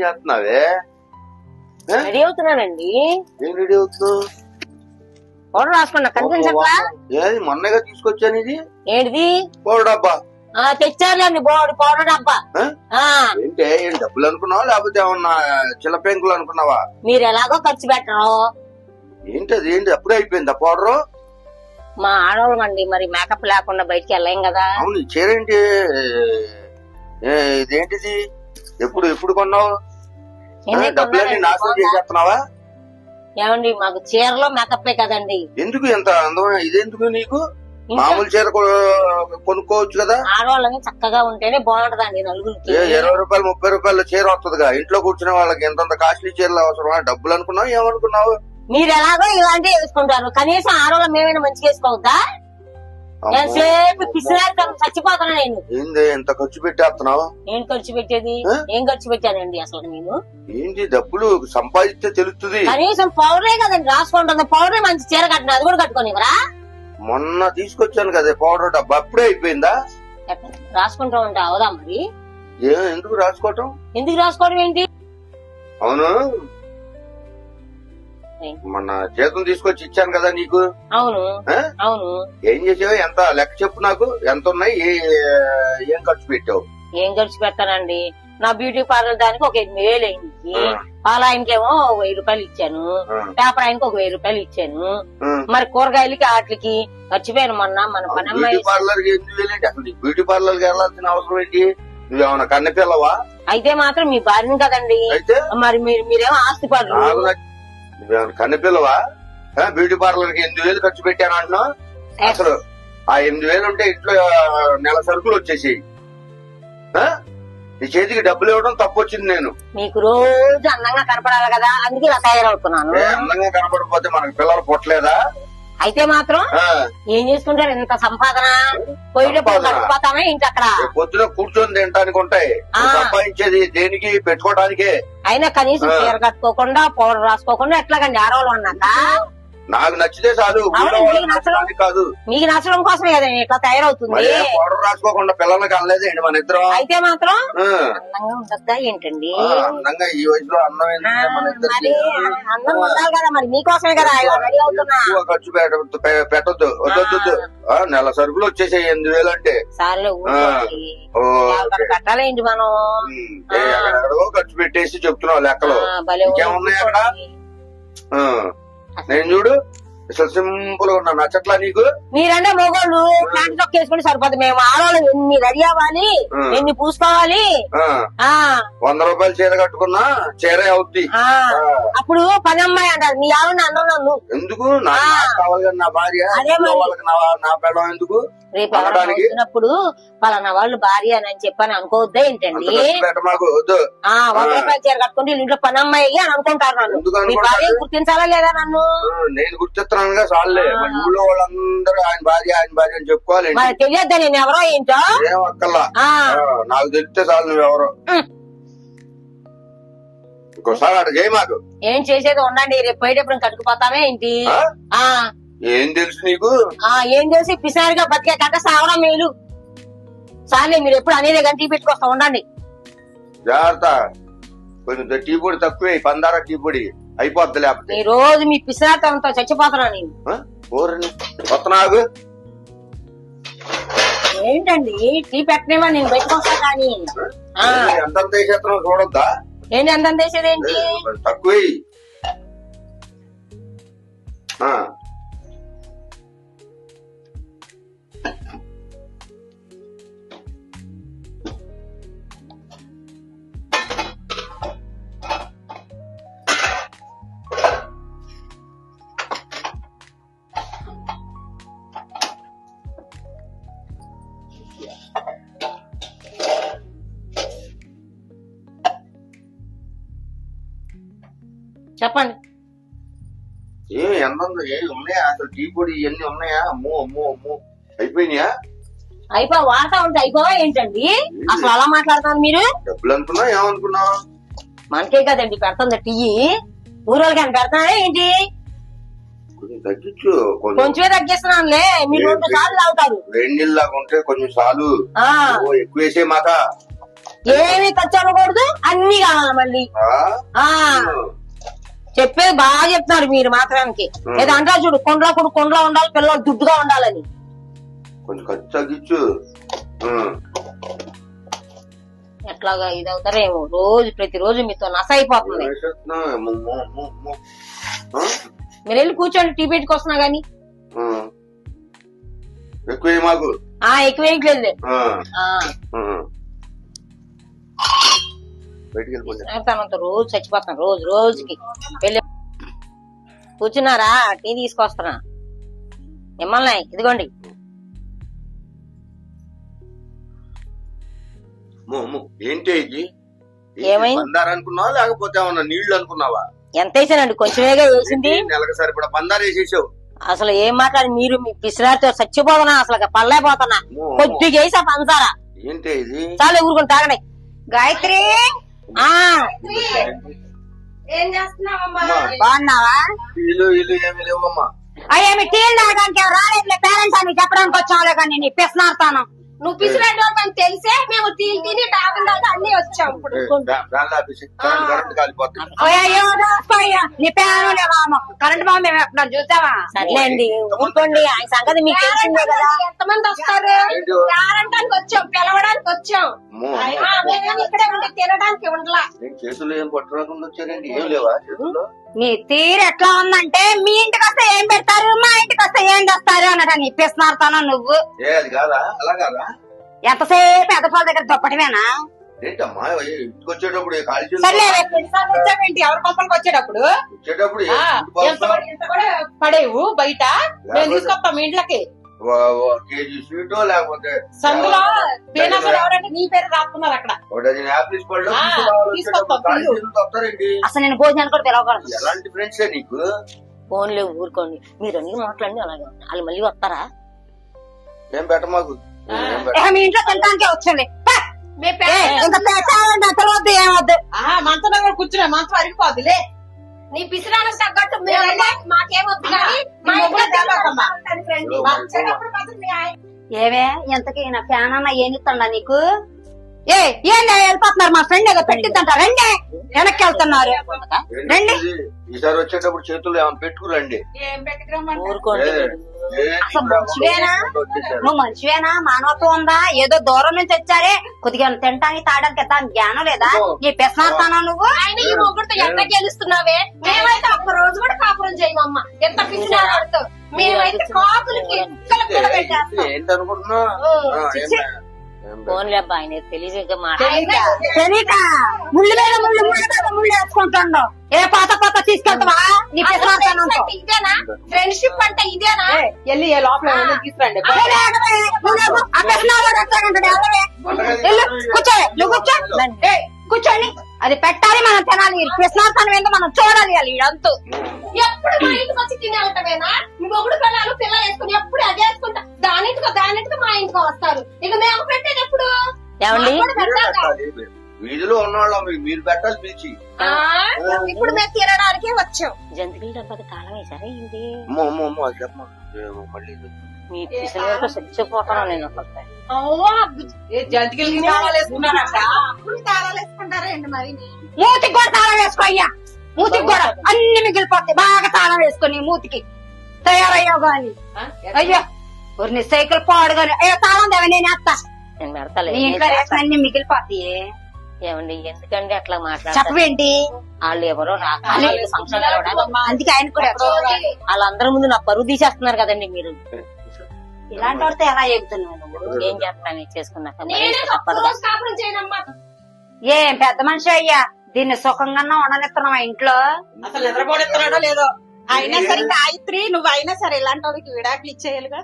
చేస్తున్నావే? రెడీ అవుతున్నానండి. ఏం రెడీ అవుతున్నావు? పౌడర్ రాసుకున్నా. కనిపించట్లా ఏది మొన్నగా తీసుకొచ్చాను ఇది ఏంటిది పౌడర్ డబ్బా. ఆ తెచ్చారులేండి బోర్డు పౌడర్ డబ్బా. ఆ? ఏంటే ఏం డబ్బులు అనుకున్నావా? లేకపోతే ఏమన్నా చిల్ల పెంకులు అనుకున్నావా? మీరు ఎలాగో ఖర్చు పెట్టరు ఏంటి అది ఏంటి? అప్పుడే అయిపోయింది పౌడర్? మా ఆడవాళ్ళం అండి మరి మేకప్ లేకుండా బయటికి వెళ్ళలేం కదా. అవును ఈ చీర ఏంటి? ఏ, ఇదేంటిది? ఎప్పుడు ఎప్పుడు కొన్నావు? డబ్బులన్నీ నాశనం? చేసేస్తున్నావా? ఏమండి మాకు చీరలో మేకప్పే కదండి. ఎందుకు ఎంత అందమైన ఇదెందుకు నీకు? మామూలు చీర కొనుక్కోవచ్చు కదా? ఆడవాళ్ళని చక్కగా ఉంటేనే బాగుంటదండి నలుగురికి. ఇరవై రూపాయలు ముప్పై రూపాయల చీర వస్తుందిగా. ఇంట్లో కూర్చునే వాళ్ళకి ఎంతంత కాస్ట్లీ చీరలు అవసరమా? డబ్బులు అనుకున్నావు ఏమనుకున్నావు? మీరు ఎలాగో ఇలాంటివి వేసుకుంటారు. కనీసం ఆడవాళ్ళం మేమైనా మంచిగా వేసుకోవద్దా? చచ్చిపోతున్నా నేను ఏంది ఎంత ఖర్చు పెట్టేస్తున్నావు? ఏం ఖర్చు పెట్టేది? ఏం ఖర్చు పెట్టానండి అసలు నేను? ఏంటి డబ్బులు సంపాదిస్తే తెలుస్తుంది. కనీసం పౌడరే కదండి రాసుకుంటుంది. పౌడరే మంచి చీర కట్టిన అది కూడా కట్టుకోనివరా మొన్న తీసుకొచ్చాను కదా పౌడర్ డబ్బా. అప్పుడే అయిపోయిందా? రాసుకుంటా ఉంటే అవదా మరి? ఏ ఎందుకు రాసుకోవటం? ఎందుకు రాసుకోవడం ఏంటి? అవును? మొన్న జీతం తీసుకొచ్చి ఇచ్చాను కదా నీకు? అవును? అవును. ఏం చేసావు? ఎంత లెక్క చెప్పు నాకు. ఎంత ఉన్నాయి ఏ- ఏం ఖర్చు పెట్టావు? ఏం ఖర్చు పెట్టానండి నా బ్యూటీ పార్లర్ దానికి ఒక ఎనిమిది వేలు అయింది. పాల ఆయనకేమో ఒక వెయ్యి రూపాయలు ఇచ్చాను. పేపర్ ఆయనకి ఒక వెయ్యి రూపాయలు ఇచ్చాను. మరి కూరగాయలకి వాటికి ఖర్చుపోయాను మొన్న. మన పని పార్లర్ బ్యూటీ పార్లర్కి వెళ్ళాల్సిన అవసరం ఏంటి? నువ్వేమన్నా కన్నెపిల్లవా? అయితే మాత్రం మీ భార్యని కదండి. మీరు మీరేమో ఆస్తి పడరు నువ్వేమన్నా కన్నెపిల్లవా? బ్యూటీ పార్లర్కి ఎనిమిది వేలు ఖర్చు పెట్టాను అంటున్నావు? అసలు ఆ ఎనిమిది వేలు ఉంటే ఇంట్లో నెల సరుకులు వచ్చేసాయి. ఆ? నీ చేతికి డబ్బులు ఇవ్వడం తప్పు వచ్చింది నేను. మీకు రోజు అందంగా కనపడాలి కదా అందుకే ఇలా తయారవుతున్నాను. అందంగా కనపడకపోతే మనకి పిల్లలు పుట్టలేదా? అయితే మాత్రం ఏం చేసుకుంటారు? ఇంత సంపాదన? పోయేటప్పుడు? గడిపోతామే ఇంటి అక్కడ. పొద్దున కూర్చొని తినడానికి ఉంటాయి. సంపాదించేది దేనికి? పెట్టుకోవడానికే అయినా కనీసం. చీర కట్టుకోకుండా పౌడర్ రాసుకోకుండా ఎట్లాగండి ఆడవాళ్ళు అన్నాక నాకు నచ్చితే చాలు కాదు. మీకు నచ్చడం కోసమే కదా ఇట్లా తయారవుతుంది. పౌడర్ రాసుకోకుండా పిల్లలకి అనలేదండి మన ఇద్దరం? అయితే మాత్రం అందంగా ఉండద్దా ఏంటండి? అందంగా ఈ వయసులో అందం అందంగా ఉండాలి కదా మరి మీకోసమే కదా రెడీ అవుతున్నా. ఖర్చు పెట్టొద్దు వద్దొద్దు. ఆ, నెల సరుకులు వచ్చేసాయి ఎనిమిది వేలు అంటే. పెట్టాలేంటి మనం? ఎక్కడెక్కడో ఖర్చు పెట్టేసి చెప్తున్నావు లెక్కలు. ఇంకేమున్నాయి అక్కడ? నేను చూడు సింపుల్గా ఉన్నా నచ్చట్లా నీకు? మీరంటే మొగోళ్ళు ప్యాంట్ చొక్క వేసుకుని సరిపోతుంది మేము ఆడవాళ్ళు ఎన్ని రెడీ అవ్వాలి. ఎన్ని పూసుకోవాలి ఆ. వంద రూపాయలు చీర కట్టుకున్నా చీరే అవుద్ది. అప్పుడు పని అమ్మాయి అంటారు మీ ఆవిడ అందరూ నన్ను. ఎందుకు? కావాలి నా భార్య. నా పెళ్ళం ఎందుకు? రేపు? వచ్చినప్పుడు పలానా వాళ్ళు భార్య అని చెప్పని అనుకోవద్దా ఏంటండి? వంద. రూపాయలు చీర కట్టుకుంటే ఇంట్లో పని అమ్మాయి అని అనుకుంటారు నన్ను. మీ? భార్య గుర్తించాలా లేదా నన్ను? నేను గుర్తిస్తున్నానుగా ఆ. మరి ఊళ్ళో వాళ్ళందరూ ఆయన భార్య ఆయన భార్య అని చెప్పుకోవాలి తెలియద్దా నేను ఎవరో ఏంటో? ఏం అక్కల్లా నాకు తెలిస్తే చాలు నువ్వెవరో. ఇంకోసారి అక్కడ చేయి మాకు. ఏం చేసేది ఉండండి రేపు పోయేటప్పుడు కట్టుకుపోతామే ఏంటి? ఏం తెలుసు నీకు? ఆ ఏం చేసి పిసారిగా బతికే కంటే సావడం మేలు. సార్లే మీరు ఎప్పుడు అనేది గంటి పెట్టుకొస్తా ఉండండి. జాగ్రత్త. కొంచెం టీ పొడి తక్కువే పందార టీ పొడి. అయిపోద్ది లేకపోతే. ఈ రోజు మీ పిసారితో చచ్చిపోతున్నా నేను. ఆ? ఊరిని వస్తున్నాగు. ఏంటండి? టీ పెట్టనేవా నేను పెట్టుకొస్తా కానీ. ఆ. ఎంత వేసేస్తున్నావు చూడొద్దా? ఏంటి ఎంత చేసేది ఏంటి? తక్కువే. చెప్పండి. ఏ ఎంత ఉన్నాయా? అసలు టీ పొడి ఇవన్నీ ఉన్నాయా? అమ్మో అమ్మో అమ్మో. అయిపోయినాయా? అయిపో వాడతా ఉంటే అయిపోవా ఏంటండి? అసలు అలా మాట్లాడుతున్నారు మీరు? డబ్బులు అనుకున్నావు ఏమనుకున్నావు? మనకే కదండి పెడుతుంది టీ. ఊరోళ్ళకి అని పెడతానే ఏంటి? కొంచెం తగ్గించు కొంచెం. కొంచెమే తగ్గిస్తున్నానులే. మీరు రెండు సార్లు తాగుతారు. వెన్నీళ్ళగా ఉంటే కొంచెం చాలు ఎక్కువ వేసే మాట ఏమి ఖర్చు అవ్వకూడదు. అన్ని కావాలి మళ్ళీ? చెప్పేది బాగా చెప్తున్నారు మీరు మాత్రానికి. ఏదో అంటారు చూడు కొండలో కూడా కొండలో ఉండాలి పిల్లలు దుడ్డుగా ఉండాలని కొంచెం ఖర్చు తగ్గించు ఉం. ఎట్లాగా ఇది అవుతారేమో రోజు ప్రతిరోజు మీతో నస అయిపోతుంది? మీరు వెళ్ళి కూర్చోండి టీ పెట్టుకొస్తున్నా గానీ. ఎక్కువ మాకు ఎక్కువ ఆ. ఉం. బయటికి వెళ్ళిపోతే తనంత రోజు చచ్చిపోతాను రోజు రోజుకి. వెళ్ళి కూర్చున్నారా? టీ తీసుకొస్తున్నా. మిమ్మల్ని ఇదిగోండి. ఏంటి ఇది? పందారు అనుకున్నావా? లేకపోతే ఏమన్నా నీళ్ళు అనుకున్నావా? ఎంత వేసానండి కొంచెమేగా వేసింది. నెలకు సరిపడా పందారు వేసేసావు? అసలు ఏం మాట్లాడి మీరు మీ పిసిరాతో చచ్చిపోతున్నా అసలు ము. కొద్దిగా వేసా పంచారా? ఏంటి ఇది? చాలు ఊరుకుని తాగండి. గాయత్రి! ఏం చేస్తున్నావమ్మా? బాగున్నావా? ఇల్లు ఇల్లు ఏమి లేవమ్మా. అయ్యా మీ టీలు తాగడానికి ఎవరు రాలేదులే పేరెంట్స్ అని చెప్పడానికి వచ్చావులే కానీ నీ పిసినారుతాను నువ్వు పిసిలాంటి అని తెలిసే మేము తిని తిని డాబులు దాకా అన్ని వచ్చాం ఇప్పుడు. నీ పేరు కరెంట్ బాంబు మేము ఎప్పుడన్నా చూసావా? సర్లేండి ఊరుకోండి. ఆయన సంగతి మీకు తెలిసిందే కదా. ఎంతమంది వస్తారు? రావడానికి వచ్చాం పిలవడానికి వచ్చాం. ఇక్కడే ఉండి తినడానికి ఉండలా. నేను చేతులు ఏం పట్టుకోకుండా వచ్చారండి? ఏం లేవా చేతుల్లో మీ తీరు ఎట్లా ఉందంటే మీ ఇంటికి వస్తే ఏం పెడతారు? మా ఇంటికి వస్తే ఏం చేస్తారు అన్నట నీ పిసినారుతాను నువ్వు. ఏ అది కాదా? అలా కాదా? ఎంతసేపు ఎదపాల దగ్గర దొప్పటమేనా? ఏంటమ్మా ఏ ఇంటికి వచ్చేటప్పుడు ఖాళీ చేతులు సర్లే ఎన్నిసార్లు వచ్చావేంటి ఎవరి కొంపలకి వచ్చేటప్పుడు? వచ్చేటప్పుడు ఏ ఆ, ఇంటికి ఎంత వస్తావు? కూడా- ఎంత కూడా పడేవు బయట. మేము తీసుకొస్తాం మీ ఇంట్లోకి. కేజీ స్వీటో లేకపోతే సందులో ఎవరంటే నీ పేరు అక్కడ. పళ్ళు అసలు నేను భోజనాన్ని కూడా పిలవకూడదు. ఎలాంటి ఫ్రెండ్స్ నీకు? ఫోన్లే ఊరుకోండి. మీరు అన్ని మాట్లాడి అలాగే ఉన్నాయి. వాళ్ళు మళ్ళీ వస్తారా? ఏం పెట్ట మాకు మీ ఇంట్లో తినడానికే వచ్చండి. మంచం కూర్చున్నా మంచం అరిగిపోద్దులే. నీ పిసిరానికి తగ్గట్టు మాకేమొద్దు కానీ మా నీ మొగుడు ఇంట్లో దేవతమ్మ. ఉంటాను ఫ్రెండ్ ఓ, వచ్చేటప్పుడు మాత్రం మీ ఆయన ఏవే ఎంతకి నా ఫ్యాన్ అన్న ఏనిస్తుండ నీకు? ఏ ఏంది వెళ్ళిపోతున్నారు. మా ఫ్రెండ్ ఏదో పెట్టిద్దంట. రండి. వెనక్కి వెళ్తున్నారు. రండి? ఈసారి వచ్చేటప్పుడు చేతులు ఏమైనా పెట్టుకురండి అసలు మంచివేనా. నువ్వు మంచివేనా మానవత్వం ఉందా? ఏదో దూరం నుంచి వచ్చారే. కొద్దిగా తినటానికి తాగడానికి ఎంత జ్ఞానం లేదా? నీ పెసనాడుతానా నువ్వు? ఆయన ఈ మొగుడుతో ఎంత గెలుస్తున్నావే? మేమైతే ఒక్క రోజు కూడా కాపురం చేయమమ్మ. ఎంత పిసినాడుతో మేమైతే పెట్టేస్తాం. ఏంటనుకుంటున్నా ఫోన్లే అబ్బా ఆయన తెలియక? తెలియక ముళ్ళు మీద ముళ్ళు ముళ్ళు మీద ముళ్ళు వేసుకుంటాడు. ఏ పాత పాత తీసుకెళ్తావా? ఫ్రెండ్షిప్ అంటే ఇదేనా? వెళ్ళి లోపల తీసుకురండి. కూర్చోండి. అది పెట్టాలి మనం తినాలి. కృష్ణార్థానం ఏంటో మనం చూడాలి అది ఇదంతా ఎప్పుడు మా ఇంటికి వచ్చి తినేటమేనా మీ మొగుడు పిల్లలు పిల్లలు వేసుకుని ఎప్పుడు అదే వేసుకుంటా. దానింటికో దానింటికో మా ఇంటికి వస్తారు. ఇక మేము పెట్టేది ఎప్పుడు. వీధిలో ఉన్నవాళ్ళం మీరు పెట్టాలి పిలిచి. ఆ, ఇప్పుడు మేము తినడానికే వచ్చాం. జంతికల డబ్బాకి తాళం వేసారా ఇది అమ్మో అమ్మో అమ్మో అది చెప్పమ్మా. ఏమో మళ్ళీ ఇది. మీ పిసిన వరకు చచ్చిపోతాను నేను జంతికలకి తాళాలు వేసుకున్నారట. అప్పుడు తాళాలు మరి? మూతికి కూడా తాళం వేసుకో అయ్యా. మూతికి కూడా అన్ని మిగిలిపోతాయి. బాగా తాళం వేసుకొని మూతికి. తయారయ్యావు గాని. అయ్యో ఊరిని సైకిల్ పాడుగాని అయ్యో తాళం దేవ నేను వేస్తా. నీ ఇంట్లో రేషన్ అన్ని మిగిలిపోతాయి. ఏమండి ఎందుకండి అట్లా మాట్లాడతారు? చెప్పవేంటి? వాళ్ళు ఎవరో అందుకే ఆయన కూడా వాళ్ళందరి ముందు నా పరువు తీసేస్తున్నారు కదండి మీరు. ఇలాంటి వాడితే ఎలా చెబుతున్నావు నువ్వు? ఏం చేస్తాను చేసుకున్నాక ఏం పెద్ద మనిషి అయ్యా? దీన్ని సుఖంగా ఉండనిస్తున్నావా ఇంట్లో? అసలు నిద్రపోడెత్తున్నాడో లేదో. అయినా సరే గాయత్రి నువ్వు అయినా సరే ఇలాంటి వాళ్ళకి విడాకులు ఇచ్చేయాలిగా.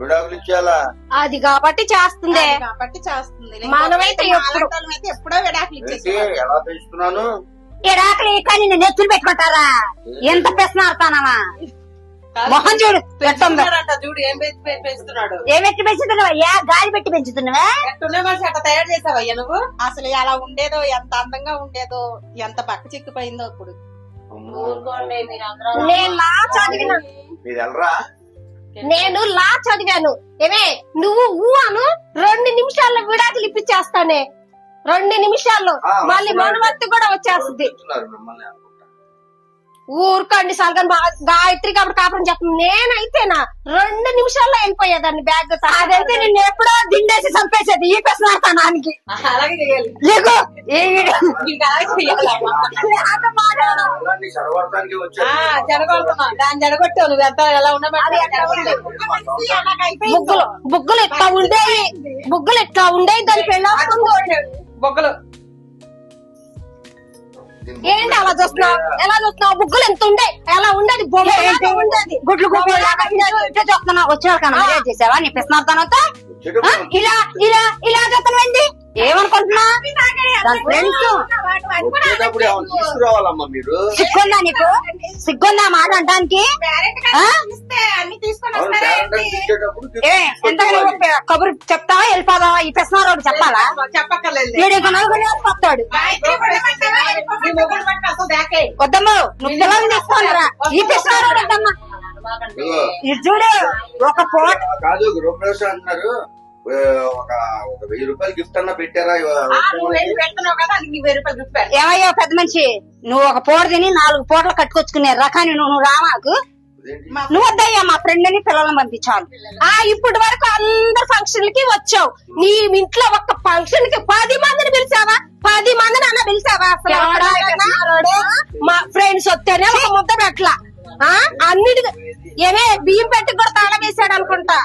విడాకులు ఇచ్చేయాలా? అది కాబట్టి చేస్తుంది. కాబట్టి చేస్తుంది. మనమైతే ఎప్పుడు- విడాకులు ఇచ్చేసి ఎలా పెంచుతున్నాను కానీ నిన్ను నెత్తులు పెట్టుకుంటారా? ఎంత పెస్తున్నారుతానమా మొహం చూడు అంట చూడు ఏం పెంచుతున్నాడు? ఏమెట్టి పెంచుతున్నావా? ఏ గాలి పెట్టి పెంచుతున్నావా? అట్లా తయారు చేసావయ్యా నువ్వు? అసలు ఎలా ఉండేదో ఎంత అందంగా ఉండేదో ఎంత పక్క చిక్కిపోయిందో అందరూ నేను లా చదివిన నేను లా చదివాను ఏమే నువ్వు ఊ అను రెండు నిమిషాల్లో విడాకులు ఇప్పించేస్తానే రెండు నిమిషాల్లో. మళ్ళీ మనుమత్తి కూడా వచ్చేస్తుంది. ఊరుకోండి సల్గన్ గాయత్రి కాబట్టి కాపురం చెప్తుంది నేనైతేనా రెండు నిమిషాల్లో వెళ్ళిపోయేదాన్ని బ్యాగ్. అదైతే నేను ఎప్పుడో దిండేసి చంపేసేది. ఈ? ఉండబట్టి బుగ్గలు బుగ్గలు ఎట్లా ఉండేవి బుగ్గలు ఎట్లా ఉండేవి దాని పెళ్ళి బొగ్గలు. ఏంటి అలా చూస్తున్నావు? ఎలా చూస్తున్నావు? బుగ్గలు ఎంత ఉండే? ఎలా ఉండేది? ఉండేది? గుడ్లు గుడ్లు లాగా ఉండేది? చూస్తున్నా వచ్చిన కన్నా చేసావా? నీ వచ్చేటప్పుడు ఇలా ఇలా ఇలా చూస్తున్నాండి ఏమనుకుంటున్నా దాని ఫ్రెండ్స్. వచ్చేటప్పుడు ఏమైనా తీసుకురావాలమ్మా మీరు? సిగ్గుందా నీకు? సిగ్గుందా మాట అంటానికి? కబురు చెప్తావా వెళ్ళిపోదావా ఈ ప్రశ్నారోడు చెప్పాలా? చెప్పక్కర్లేదు. వద్దమ్మ నువ్వు తీసుకోనరా ఈ ప్రశ్నారోడు వద్దమ్మా చూడు ఒక పూట కాదు గృహప్రవేశం అంటున్నారు. ఒక ఒక వెయ్యి రూపాయలు గిఫ్ట్ అన్నా పెట్టారా? పెట్టాలి. ఏమయ్యో పెద్ద మనిషి? నువ్వు ఒక పూట తిని నాలుగు పూటలు కట్టుకొచ్చుకునే రకాన్ని నువ్వు నువ్వు రామాకు? నువ్వు వద్దయ్యా మా ఫ్రెండ్ అని పిల్లల్ని పంపించాలి. ఆ ఇప్పటి వరకు అందరు ఫంక్షన్కి వచ్చావు. నీ ఇంట్లో ఒక్క ఫంక్షన్కి పది మందిని పిలిచావా? పది మందిని అన్న పిలిచావా? మా ఫ్రెండ్స్ వస్తేనే ఒక ముద్ద పెట్ల ఆ అన్నిటి ఏమే బియ్యం పెట్టి కూడా తాళం వేసాడు అనుకుంటా.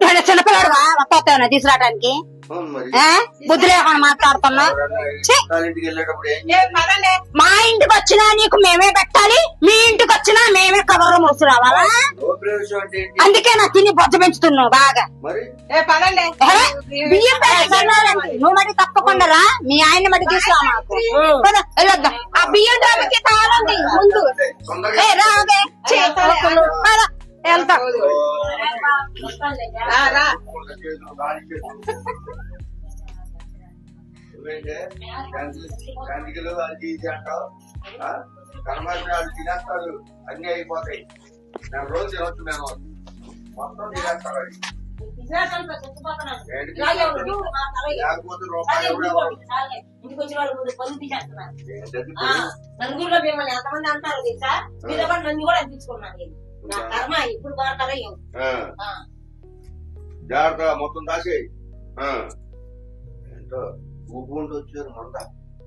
చిన్నపిల్లడుగా వస్తావునా తీసుకురావడానికి? బుద్ధి లేకుండా మాట్లాడుతున్నా. మా ఇంటికి వచ్చినా నీకు మేమే పెట్టాలి మీ ఇంటికి వచ్చినా మేమే కవర్లో మూసి రావాలా? గృహప్రవేశం అంటే ఏంటి? అందుకే నా తిని బొజ్జ పెంచుతున్నావు బాగా? బియ్యం నువ్వు మరి తప్పకుండా రా మీ ఆయన మరి తీసుకురా మాకు. వెళ్ళొద్దాం? ఆ బియ్యం ముందు. వెళ్తాం. వాళ్ళు తినేస్తారు. అన్ని అయిపోతాయి. నేను రోజు తినొచ్చు నేను మొత్తం తినేస్తారు అది? లేకపోతే రూపాయి ఎవరు ఎవరు? ఇంటికి వచ్చిన వాళ్ళు ముందు పనులు తీసేస్తున్నారు. ఏంటది? నలుగురిలో మిమ్మల్ని ఎంతమంది అంటారు తెలుసా? మీతో పాటు నన్ను కూడా అనిపించుకున్నాను జాగ్రత్త మొత్తం దాసేయి ఆ. ఏంటో ఊపుకుంటూ వచ్చారు మంద